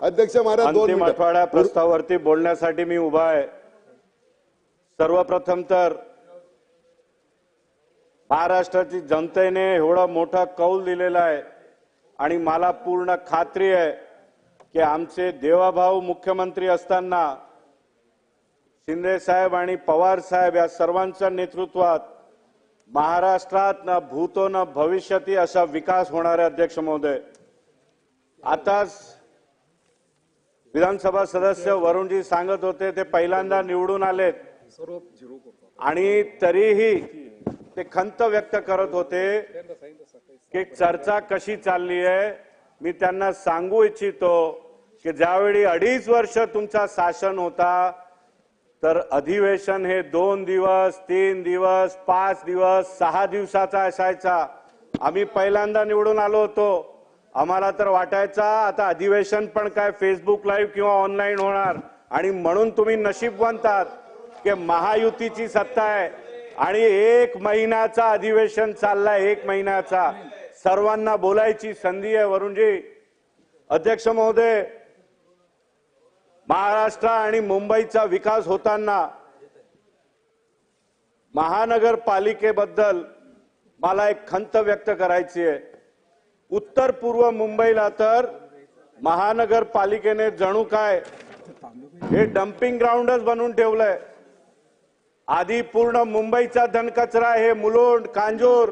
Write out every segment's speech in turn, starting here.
अध्यक्ष महाराज दोन अंतिम मिनिटं. आठवड्या प्रस्तावावरती बोलण्यासाठी मी उभा आहे सर्वप्रथम तर महाराष्ट्राची जनतेने एवढा मोठा कौल दिलेला आहे आणि मला पूर्ण खात्री आहे की आमचे देवाभाऊ मुख्यमंत्री असताना शिंदे साहेब आणि पवार साहेब या सर्वांच्या नेतृत्वात महाराष्ट्रात न भूतो न भविष्यती असा विकास होणार आहे अध्यक्ष महोदय आताच विधानसभा सदस्य वरुणजी सांगत होते ते पहिल्यांदा निवडून आलेत. आणि तरीही ते खंत व्यक्त करत होते की चर्चा कशी चालली आहे. मी त्यांना सांगू इच्छितो की ज्यावेळी अडीच वर्ष तुमचा शासन होता तर अधिवेशन हे दोन दिवस तीन दिवस पाच दिवस सहा दिवसाचा असायचा. आम्ही पहिल्यांदा निवडून आलो होतो. आम्हाला तर वाटायचा आता अधिवेशन पण काय फेसबुक लाईव्ह किंवा ऑनलाईन होणार. आणि म्हणून तुम्ही नशीबवंतात की महायुतीची सत्ता आहे. आणि एक महिन्याचा अधिवेशन चाललाय एक महिन्याचा. सर्वांना बोलायची संधी आहे वरुणजी. अध्यक्ष महोदय महाराष्ट्र आणि मुंबईचा विकास होताना महानगरपालिकेबद्दल मला एक खंत व्यक्त करायची आहे. उत्तर पूर्व मुंबईला तर महानगरपालिकेने जणू काय हे डम्पिंग ग्राउंडच बनवून ठेवलंय. आधी पूर्ण मुंबईचा धनकचरा हे मुलुंड कांजूर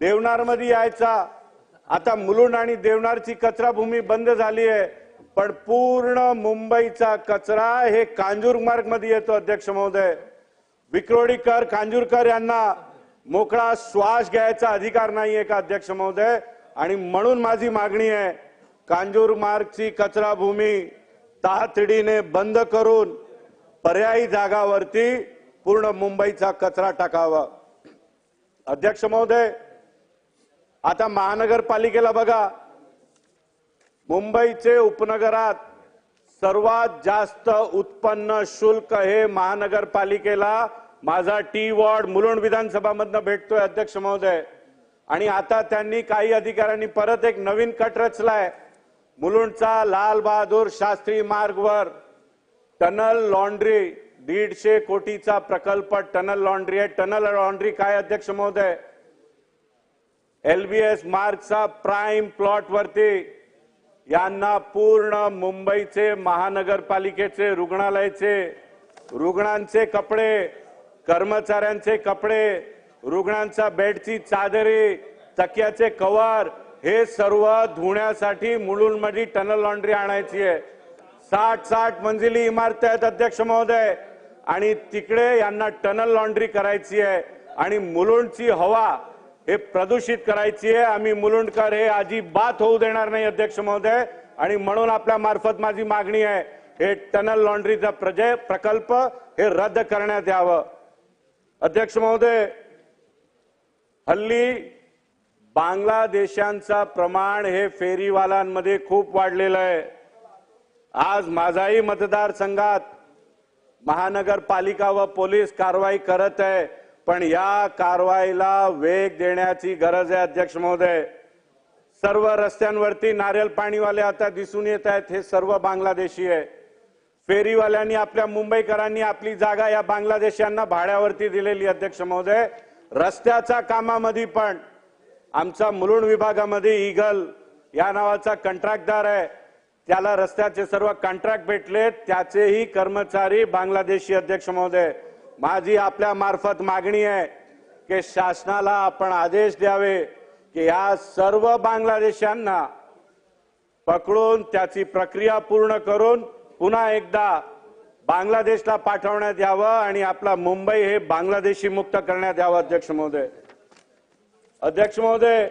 देवनारमध्ये यायचा. आता मुलुंड आणि देवनारची कचरा भूमी बंद झाली आहे. पण पूर्ण मुंबईचा कचरा हे कांजूर मार्गमध्ये येतो अध्यक्ष महोदय. विक्रोडीकर कांजूरकर यांना मोकळा श्वास घ्यायचा अधिकार नाहीये का अध्यक्ष महोदय? आणि म्हणून माझी मागणी आहे कांजूर मार्गची कचरा भूमी तातडीने बंद करून पर्यायी जागावरती पूर्ण मुंबईचा कचरा टाकावा. अध्यक्ष महोदय आता महानगरपालिकेला बघा. मुंबईचे उपनगरात सर्वात जास्त उत्पन्न शुल्क हे महानगरपालिकेला माझा टी वॉर्ड मुलुंड विधानसभामधनं भेटतोय अध्यक्ष महोदय. आणि आता त्यांनी काही अधिकाऱ्यांनी परत एक नवीन कट रचलाय. मुलुंडचा लाल बहादूर शास्त्री मार्गवर टनल लॉन्ड्री दीडशे कोटीचा प्रकल्प टनल लॉन्ड्री आहे. टनल लॉन्ड्री काय अध्यक्ष महोदय? एलबीएस मार्गचा प्राईम प्लॉट वरती यांना पूर्ण मुंबईचे महानगरपालिकेचे रुग्णालयाचे रुग्णांचे कपडे कर्मचाऱ्यांचे कपडे रुग्णांचा बेडची चादरी तकियाचे कवर हे सर्व धुण्यासाठी मुलुंडमध्ये टनल लॉन्ड्री आणायची आहे. साठ साठ मंजिली इमारत आहेत अध्यक्ष महोदय. आणि तिकडे यांना टनल लॉन्ड्री करायची आहे. आणि मुलुंडची हवा हे प्रदूषित करायची आहे. आम्ही मुलुंडकर हे अजिबात होऊ देणार नाही अध्यक्ष महोदय. आणि म्हणून आपल्या मार्फत माझी मागणी आहे हे टनल लॉन्ड्रीचा प्रजे प्रकल्प हे रद्द करण्यात यावं. अध्यक्ष महोदय हल्ली बांगलादेशांचा प्रमाण हे फेरीवाल्यांमध्ये खूप वाढलेलं आहे. आज माझाही मतदारसंघात महानगरपालिका व पोलीस कारवाई करत आहे पण या कारवाईला वेग देण्याची गरज आहे अध्यक्ष महोदय. सर्व रस्त्यांवरती नारियल पाणीवाले आता दिसून येत आहेत हे सर्व बांगलादेशी आहे. फेरीवाल्यांनी आपल्या मुंबईकरांनी आपली जागा या बांगलादेशांना भाड्यावरती दिलेली अध्यक्ष महोदय. रस्त्याच्या कामामध्ये पण आमचा मुलुंड विभागामध्ये इगल या नावाचा कंत्राटदार आहे. त्याला रस्त्याचे सर्व कॉन्ट्रॅक्ट भेटले त्याचेही कर्मचारी बांगलादेशी अध्यक्ष महोदय माझी आपल्या मार्फत मागणी आहे की शासनाला आपण आदेश द्यावे की या सर्व बांगलादेशांना पकडून त्याची प्रक्रिया पूर्ण करून पुन्हा एकदा बांगलादेशला पाठवण्यात यावं आणि आपला मुंबई हे बांगलादेशी मुक्त करण्यात यावं अध्यक्ष महोदय. अध्यक्ष महोदय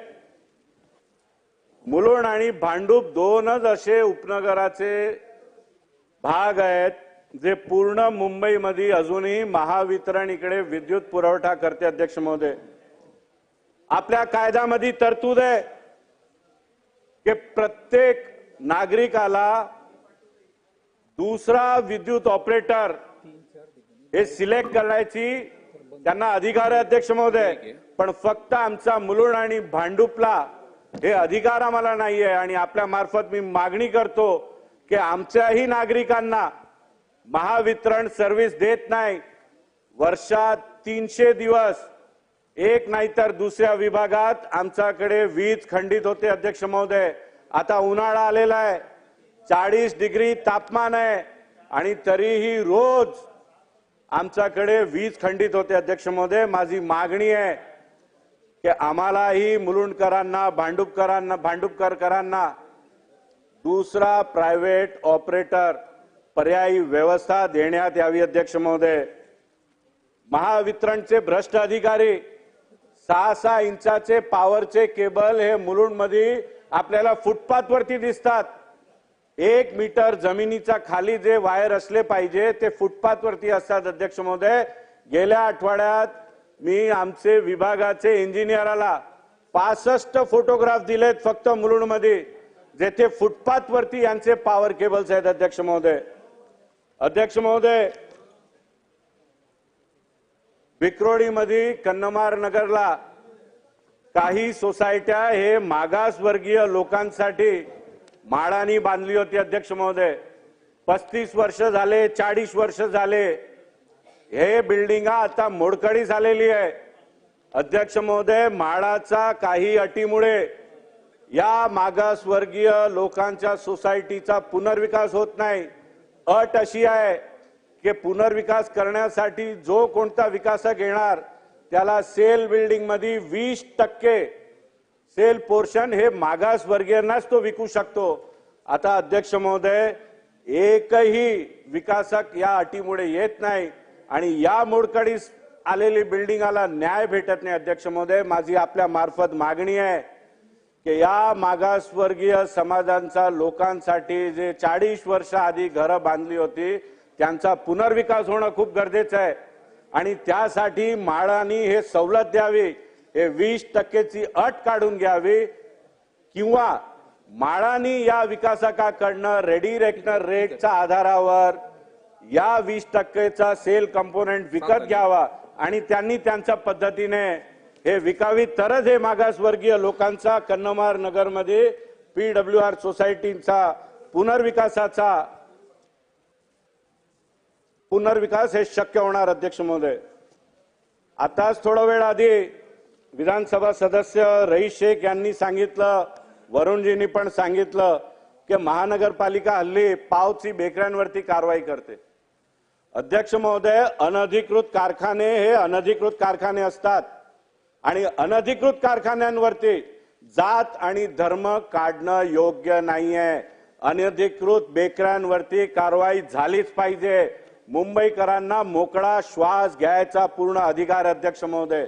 मुलुंड आणि भांडूप दोनच असे उपनगराचे भाग आहेत जे पूर्ण मुंबईमध्ये अजूनही महावितरण इकडे विद्युत पुरवठा करते अध्यक्ष महोदय. आपल्या कायद्यामध्ये तरतूद आहे की प्रत्येक नागरिकाला दुसरा विद्युत ऑपरेटर हे सिलेक्ट करायची त्यांना अधिकार आहे अध्यक्ष महोदय पण फक्त आमचा मुलुंड आणि भांडुपला हे अधिकार आम्हाला नाहीये आणि आपल्या मार्फत मी मागणी करतो की आमच्याही नागरिकांना महावितरण सर्व्हिस देत नाही. वर्षात तीनशे दिवस एक नाही तर दुसऱ्या विभागात आमच्याकडे वीज खंडित होते अध्यक्ष महोदय. आता उन्हाळा आलेला आहे. चाळीस डिग्री तापमान आहे आणि तरीही रोज आमच्याकडे वीज खंडित होते अध्यक्ष महोदय. माझी मागणी आहे की आम्हालाही मुलुंडकरांना भांडुपकरांना भांडुपकरकरांना दुसरा प्रायव्हेट ऑपरेटर पर्यायी व्यवस्था देण्यात यावी अध्यक्ष महोदय. महावितरणचे भ्रष्ट अधिकारी सहा सहा इंचाचे पॉवरचे केबल हे मुलुंडमध्ये आपल्याला फुटपाथवरती दिसतात. एक मीटर जमिनीचा खाली जे वायर असले पाहिजे ते फुटपाथवरती असतात अध्यक्ष महोदय. गेल्या आठवड्यात मी आमचे विभागाचे इंजिनियराला पासष्ट फोटोग्राफ दिलेत फक्त मुलुंडमध्ये जेथे फुटपाथवरती यांचे पॉवर केबल्स आहेत अध्यक्ष महोदय. अध्यक्ष महोदय विक्रोळीमध्ये कन्नमार नगरला काही सोसायट्या हे मागासवर्गीय लोकांसाठी माळानी बांधली होती अध्यक्ष महोदय. पस्तीस वर्ष झाले चाळीस वर्ष झाले. हे बिल्डिंग आता मोडकळी झालेली आहे. अध्यक्ष महोदय म्हाडाचा काही अटीमुळे या मागासवर्गीय लोकांच्या सोसायटीचा पुनर्विकास होत नाही. अट अशी आहे की पुनर्विकास करण्यासाठी जो कोणता विकासक येणार त्याला सेल बिल्डिंगमध्ये वीस टक्के सेल पोर्शन हे मागासवर्गीयांनाच तो विकू शकतो. आता अध्यक्ष महोदय एकही विकासक या अटीमुळे येत नाही आणि या मोडकळीस आलेली बिल्डिंगाला न्याय भेटत नाही. अध्यक्ष महोदय माझी आपल्या मार्फत मागणी आहे की या मागासवर्गीय समाजांचा लोकांसाठी जे चाळीस वर्ष आधी घरं बांधली होती त्यांचा पुनर्विकास होणं खूप गरजेचं आहे. आणि त्यासाठी माळांनी हे सवलत द्यावी. हे वीस टक्केची अट काढून घ्यावी किंवा म्हाडानी या विकासकाकडनं रेडी रेकनर रेटच्या आधारावर या वीस टक्केचा सेल कंपोनेंट विकत घ्यावा आणि त्यांनी त्यांच्या पद्धतीने हे विकावी तरच हे मागासवर्गीय लोकांचा कन्नमार नगरमध्ये पीडब्ल्यू आर सोसायटीचा पुनर्विकासाचा पुनर्विकास हे शक्य होणार अध्यक्ष महोदय. आताच थोडा वेळ आधी विधानसभा सदस्य रईस शेख यांनी सांगितलं वरुणजींनी पण सांगितलं की महानगरपालिका हल्ली पावची बेकऱ्यांवरती कारवाई करते. अध्यक्ष महोदय अनधिकृत कारखाने हे अनधिकृत कारखाने असतात. आणि अनधिकृत कारखान्यांवरती जात आणि धर्म काढणं योग्य नाहीये. अनधिकृत बेकऱ्यांवरती कारवाई झालीच पाहिजे. मुंबईकरांना मोकळा श्वास घ्यायचा पूर्ण अधिकार अध्यक्ष महोदय.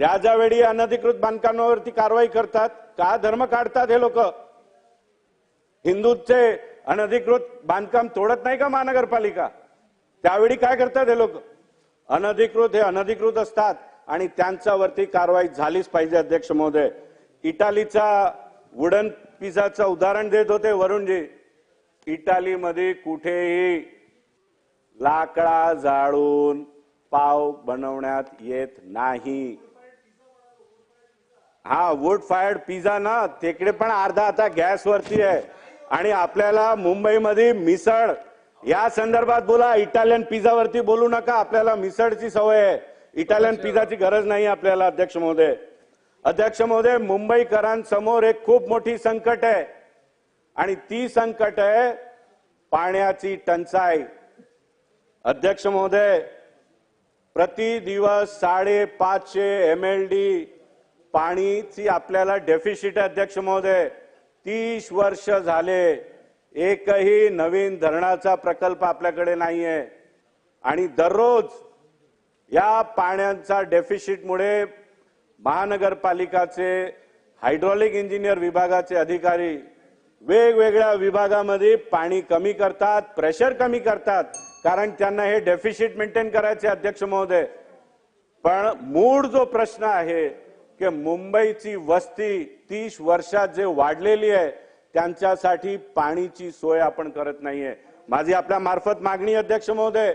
त्या ज्यावेळी अनधिकृत बांधकामावरती कारवाई करतात का धर्म काढतात हे लोक? हिंदूचे अनधिकृत बांधकाम तोडत नाही का महानगरपालिका? त्यावेळी काय करतात हे लोक? अनधिकृत हे अनधिकृत असतात आणि त्यांच्यावरती कारवाई झालीच पाहिजे अध्यक्ष महोदय. इटालीचा वुडन पिझाचं उदाहरण देत होते वरुणजी. इटालीमध्ये कुठेही लाकडा जाळून पाव बनवण्यात येत नाही. हा वुड फायर्ड पिझ्झा ना तिकडे पण अर्धा आता गॅसवरती आहे. आणि आपल्याला मुंबईमध्ये मिसळ या संदर्भात बोला इटालियन पिझ्झावरती बोलू नका. आपल्याला मिसळची सवय आहे. इटालियन पिझ्झाची गरज नाही आपल्याला अध्यक्ष महोदय. अध्यक्ष महोदय मुंबईकरांसमोर एक खूप मोठी संकट आहे. आणि ती संकट आहे पाण्याची टंचाई. अध्यक्ष महोदय प्रति दिवस साडेपाचशे एम एल डी पाणीची आपल्याला डेफिसिट अध्यक्ष महोदय. तीस वर्ष झाले एकही नवीन धरणाचा प्रकल्प आपल्याकडे नाहीये. आणि दररोज या पाण्याचा डेफिसिटमुळे महानगरपालिकाचे हायड्रॉलिक इंजिनियर विभागाचे अधिकारी वेगवेगळ्या विभागामध्ये पाणी कमी करतात प्रेशर कमी करतात. कारण त्यांना हे डेफिसिट मेंटेन करायचे अध्यक्ष महोदय. पण मूळ जो प्रश्न आहे की मुंबईची वस्ती तीस वर्षात जे वाढलेली आहे त्यांच्यासाठी पाणीची सोय आपण करत नाहीये. माझी आपल्या मार्फत मागणी अध्यक्ष महोदय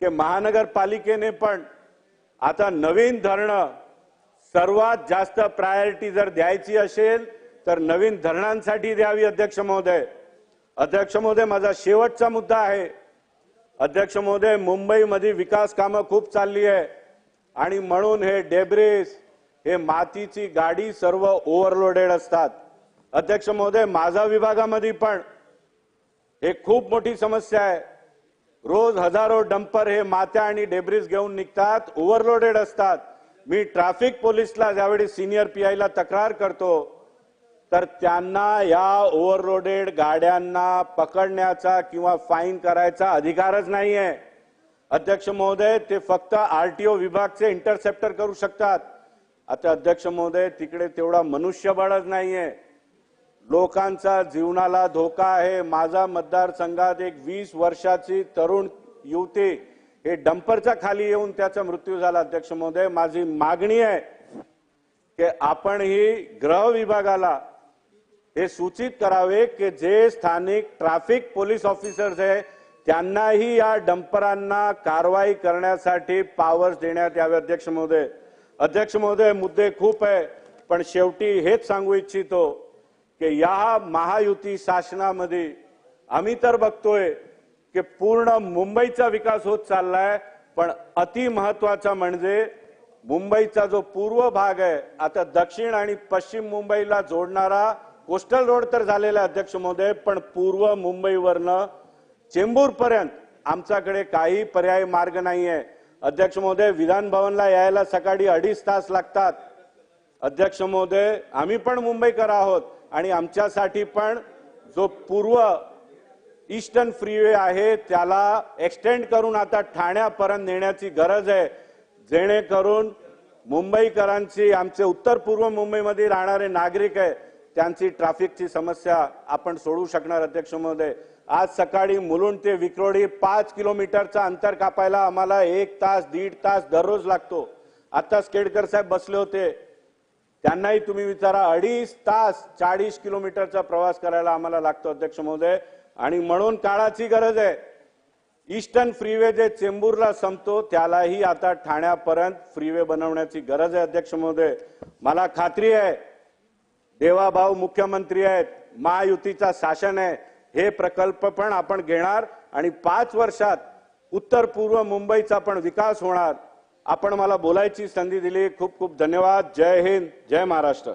की महानगरपालिकेने पण आता नवीन धरणं सर्वात जास्त प्रायोरिटी जर द्यायची असेल तर नवीन धरणांसाठी द्यावी अध्यक्ष महोदय. अध्यक्ष महोदय माझा शेवटचा मुद्दा आहे. अध्यक्ष महोदय मुंबईमध्ये विकास कामं खूप चालली आहे. आणि म्हणून हे डेब्रेस हे मातीची गाडी सर्व ओव्हरलोडेड असतात. अध्यक्ष महोदय माझा विभागामध्ये पण हे खूप मोठी समस्या आहे. रोज हजारो डंपर हे मात्या आणि डेब्रिज घेऊन निघतात ओव्हरलोडेड असतात. मी ट्रॅफिक पोलिसला ज्यावेळी सिनियर पी आयला तक्रार करतो तर त्यांना या ओव्हरलोडेड गाड्यांना पकडण्याचा किंवा फाईन करायचा अधिकारच नाही आहे अध्यक्ष महोदय ते फक्त आरटीओ विभागचे इंटरसेप्टर करू शकतात. आता अध्यक्ष महोदय तिकडे तेवढा मनुष्यबळच नाहीये. लोकांचा जीवनाला धोका आहे. माझा मतदारसंघात एक वीस वर्षाची तरुण युवती हे डंपरच्या खाली येऊन त्याचा मृत्यू झाला. अध्यक्ष महोदय माझी मागणी आहे की आपण ही गृह विभागाला हे सूचित करावे की जे स्थानिक ट्रॅफिक पोलीस ऑफिसर्स आहे त्यांनाही या डंपरांना कारवाई करण्यासाठी पॉवर्स देण्यात यावे अध्यक्ष महोदय. अध्यक्ष महोदय मुद्दे खूप आहे पण शेवटी हेच सांगू इच्छितो की या महायुती शासनामध्ये आम्ही तर बघतोय की पूर्ण मुंबईचा विकास होत चाललाय पण अति महत्त्वाचा म्हणजे मुंबईचा जो पूर्व भाग आहे आता दक्षिण आणि पश्चिम मुंबईला जोडणारा कोस्टल रोड तर झालेला आहे, अध्यक्ष महोदय पण पूर्व मुंबईवरनं चेंबूर पर्यंत आमच्याकडे काही पर्याय मार्ग नाहीये. अध्यक्ष महोदय विधान भवनला यायला सकाळी अडीच तास लागतात. अध्यक्ष महोदय आम्ही पण मुंबईकर आहोत आणि आमच्यासाठी पण जो पूर्व ईस्टर्न फ्रीवे आहे त्याला एक्सटेंड करून आता ठाण्यापर्यंत नेण्याची गरज आहे. जेणेकरून मुंबईकरांची आमचे उत्तर पूर्व मुंबईमध्ये राहणारे नागरिक आहे त्यांची ट्रॅफिकची समस्या आपण सोडवू शकणार अध्यक्ष महोदय. आज सकाळी मुलुंड ते विक्रोळी पाच किलोमीटरचा अंतर कापायला आम्हाला एक तास दीड तास दररोज लागतो. आत्ताच केडकर साहेब बसले होते. त्यांनाही तुम्ही विचारा अडीच तास चाळीस किलोमीटरचा प्रवास करायला आम्हाला लागतो अध्यक्ष महोदय. आणि म्हणून काळाची गरज आहे. ईस्टर्न फ्रीवे जे चेंबूरला संपतो त्यालाही आता ठाण्यापर्यंत फ्रीवे बनवण्याची गरज आहे अध्यक्ष महोदय. मला खात्री आहे देवाभाऊ मुख्यमंत्री आहेत महायुतीचा शासन आहे. हे प्रकल्प पण आपण घेणार आणि पाच वर्षात उत्तर पूर्व मुंबईचा पण विकास होणार. आपण मला बोलायची संधी दिली. खूप खूप धन्यवाद. जय हिंद. जय महाराष्ट्र.